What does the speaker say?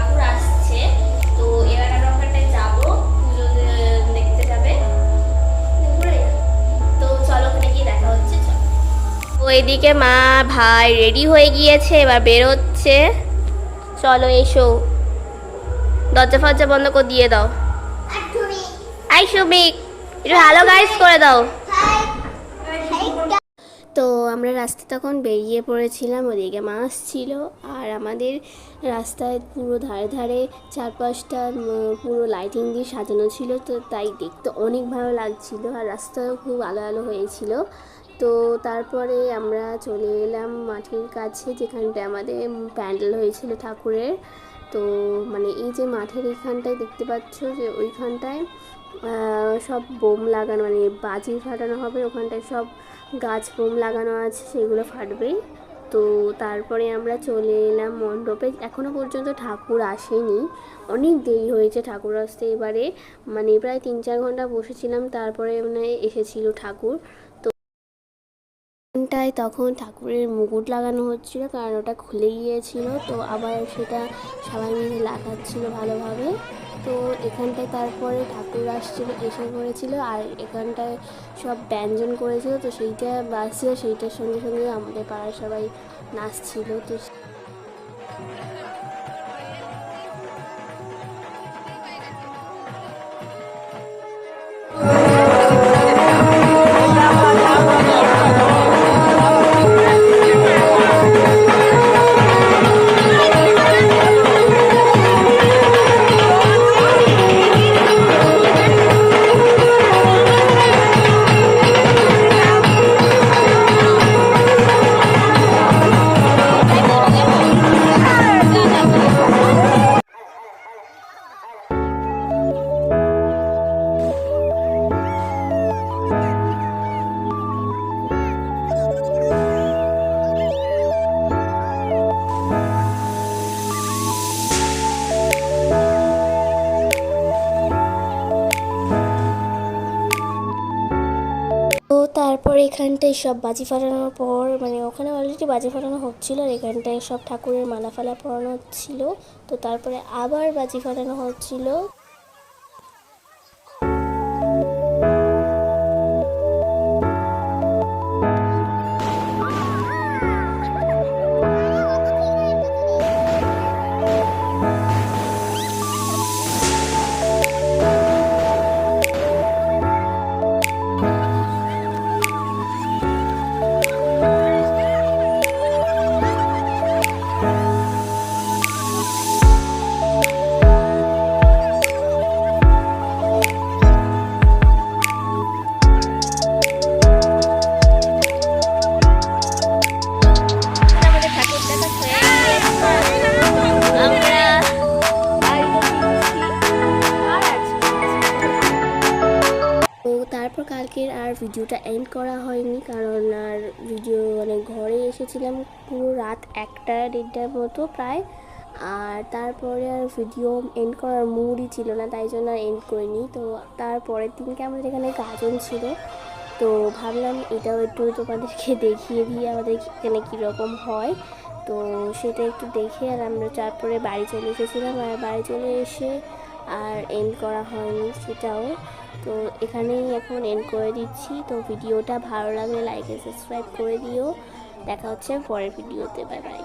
ঠাকুর আসছে। তো এবার আমরা যাব। পুজো দেখতে যাবে। তো চলো ওখানে গিয়ে দেখা হচ্ছে চলো। তো এদিকে মা ভাই রেডি হয়ে গিয়েছে এবার বেরোচ্ছে। চলো এসো। দরজা ফরজা বন্ধ করে দিয়ে দাও। আই সুমিক একটু হ্যালো গাইস করে দাও। তো আমরা রাস্তা তখন বেরিয়ে পড়েছিলাম, ওদিকে মাছ ছিল আর আমাদের রাস্তায় পুরো ধারে ধারে চারপাশটা পুরো লাইটিং দিয়ে সাজানো ছিল, তো তাই দেখতে অনেক ভালো লাগছিল আর রাস্তাও খুব আলো আলো হয়েছিল। তো তারপরে আমরা চলে এলাম মাঠের কাছে যেখানটায় আমাদের প্যান্ডেল হয়েছিল ঠাকুরের। তো মানে এই যে মাঠের এইখানটায় দেখতে পাচ্ছ যে ওইখানটায় সব বোম লাগানো মানে বাজি ফাটানো হবে, ওখানটায় সব গাছ বোম লাগানো আছে, সেগুলো ফাটবে। তো তারপরে আমরা চলে এলাম মণ্ডপে। এখনও পর্যন্ত ঠাকুর আসেনি। অনেক দেরি হয়েছে ঠাকুর আসতে। এবারে মানে প্রায় তিন চার ঘণ্টা বসেছিলাম, তারপরে মানে এসেছিল ঠাকুর। তো ওখানটায় তখন ঠাকুরের মুকুট লাগানো হচ্ছিল, কারণ ওটা খুলে গিয়েছিল। তো আবার সেটা সবাই মিলে লাগাচ্ছিল ভালোভাবে। তো এখানটায় তারপরে ঠাকুর আসছিল, এসে পড়েছিল, আর এখানটায় সব ব্যঞ্জন করেছিল। তো সেইটা বাজছিল সেইটার সঙ্গে সঙ্গে আমাদের পাড়ার সবাই নাচছিল। তো এখানটায় সব বাজি ফাটানোর পর মানে ওখানে অলরেডি বাজি ফাটানো হচ্ছিল আর এখানটায় সব ঠাকুরের মালা ফালা পরানো হচ্ছিল তো তারপরে আবার বাজি ফাটানো হচ্ছিল। তারপর কালকের আর ভিডিওটা এন্ড করা হয়নি, কারণ আর ভিডিও মানে ঘরে এসেছিলাম পুরো রাত একটা দেড়টার মতো প্রায়। আর তারপরে আর ভিডিও এন্ড করার মুডই ছিল না, তাই জন্য আর এন্ড করিনি। তো তারপরের দিনকে আমাদের এখানে গাজন ছিল, তো ভাবলাম এটাও একটু তোমাদেরকে দেখিয়ে দিয়ে আমাদের এখানে কীরকম হয়। তো সেটা একটু দেখে আর আমরা তারপরে বাড়ি চলে এসেছিলাম, আর বাড়ি চলে এসে আর এন্ড করা হয়নি সেটাও। তো এখানেই এখন এন্ড করে দিচ্ছি। তো ভিডিওটা ভালো লাগলে লাইক সাবস্ক্রাইব করে দিও। দেখা হচ্ছে পরের ভিডিওতে। Bye bye